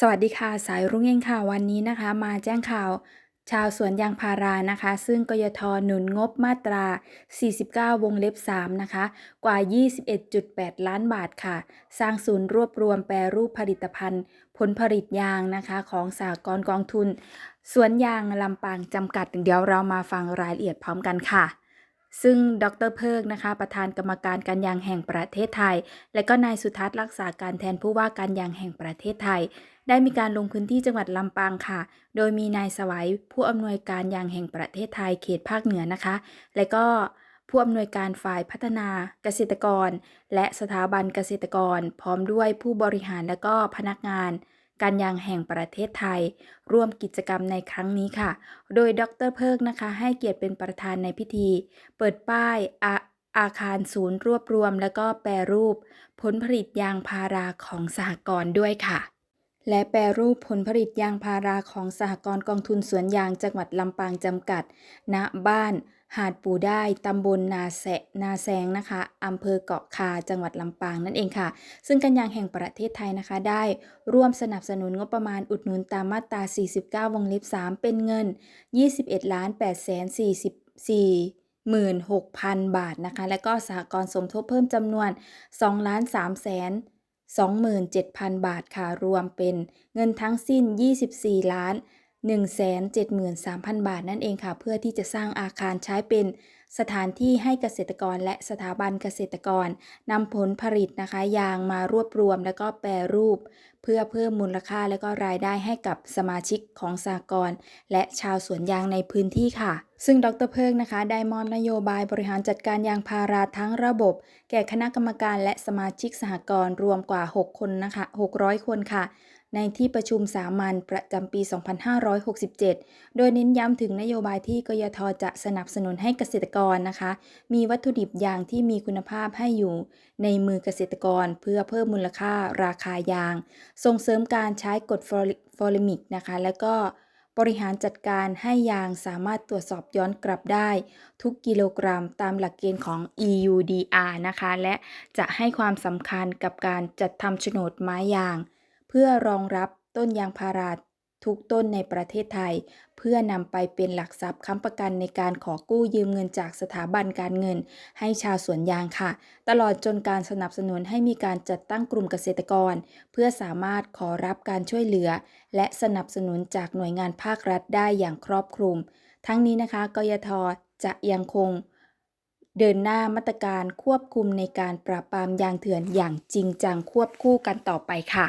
สวัสดีค่ะสายรุ่งเองค่ะวันนี้นะคะ มาแจ้งข่าว ชาวสวนยางพารานะคะ ซึ่งกยทหนุนงบมาตรา 49 วงเล็บ 3 นะคะ กว่า 21.8 ล้านบาทค่ะ สร้างศูนย์รวบรวมแปรรูปผลิตภัณฑ์ ผลผลิตยางนะคะ ของสหกรณ์กองทุน สวนยางลำปางจำกัด เดี๋ยวเรามาฟังรายละเอียดพร้อมกันค่ะ ซึ่งดรเพิกนะคะ ประธานกรรมการการยางแห่งประเทศไทย และก็นายสุทัศน์รักษาการแทนผู้ว่าการยางแห่งประเทศไทย ได้มีการลงพื้นที่จังหวัดลำปางค่ะ โดยมีนายสวัยผู้อำนวยการยางแห่งประเทศไทยเขตภาคเหนือนะคะ และก็ผู้อำนวยการฝ่ายพัฒนาเกษตรกร และสถาบันเกษตรกร พร้อมด้วยผู้บริหารและก็พนักงาน การยางแห่งประเทศไทย ร่วมกิจกรรมในครั้งนี้ค่ะ โดยดรเพิกนะคะ ให้เกียรติเป็นประธานในพิธี เปิดป้ายอาอาคารศูนย์รวบรวม และก็แปรรูป ผลผลิตยางพาราของสหกรณ์ด้วยค่ะและแปรรูปผลผลิตยางพาราของสหกรณ์กองทุนสวนยางจังหวัดลำปางจำกัด ณ บ้าน หาดปูได้ตำบลนาแสนาแซงนะคะอำเภอเกาะคาจังหวัดลำปางนั่นเองค่ะ ซึ่งการยางแห่งประเทศไทยนะคะ ได้ร่วมสนับสนุนงบประมาณอุดหนุนตามมาตรา 49 วงเล็บ 3 เป็นเงิน 21ล้าน8 4 4 16,000 บาทนะคะ และก็สหกรณ์สมทบเพิ่มจำนวน2ล้าน3แสน27,000 บาทค่ะ รวมเป็นเงินทั้งสิ้น 24 ล้าน 173,000 บาทนั่นเองค่ะ เพื่อที่จะสร้างอาคารใช้เป็นสถานที่ให้เกษตรกรและสถาบันเกษตรกรนำผลผลิตนะคะยางมารวบรวมแล้วก็แปรรูป เพื่อเพิ่มมูลค่าและก็รายได้ให้กับสมาชิกของสากลและชาวสวนยางในพื้นที่ค่ะ ซึ่งดรเพิกนะคะได้มอบนโยบายบริหารจัดการยางพาราทั้งระบบ แก่คณะกรรมการและสมาชิกสหกรณ์รวมกว่า 6 คนนะคะ 600 คนค่ะ ในที่ประชุมสามัญประจำปี 2567 โดยเน้นย้ำถึงนโยบายที่กยทจะสนับสนุนให้เกษตรกรนะคะ มีวัตถุดิบยางที่มีคุณภาพให้อยู่ ในมือเกษตรกรเพื่อเพิ่มมูลค่าราคายาง ส่งเสริมการใช้กรดฟอลิมิกนะคะ และก็บริหารจัดการให้ยางสามารถตรวจสอบย้อนกลับได้ ทุกกิโลกรัมตามหลักเกณฑ์ของ EUDR นะคะ และจะให้ความสำคัญกับการจัดทำโฉนดไม้ยาง เพื่อรองรับต้นยางพาราทุกต้นในประเทศไทย เพื่อนำไปเป็นหลักทรัพย์ค้ำประกันในการขอกู้ยืมเงินจากสถาบันการเงิน ให้ชาวสวนยางค่ะ ตลอดจนการสนับสนุนให้มีการจัดตั้งกลุ่มเกษตรกร เพื่อสามารถขอรับการช่วยเหลือ และสนับสนุนจากหน่วยงานภาครัฐได้อย่างครอบคลุม ทั้งนี้นะคะกยทจะยังคง เดินหน้ามาตรการควบคุมในการปราบปรามยางเถื่อนอย่างจริงจังควบคู่กันต่อไปค่ะ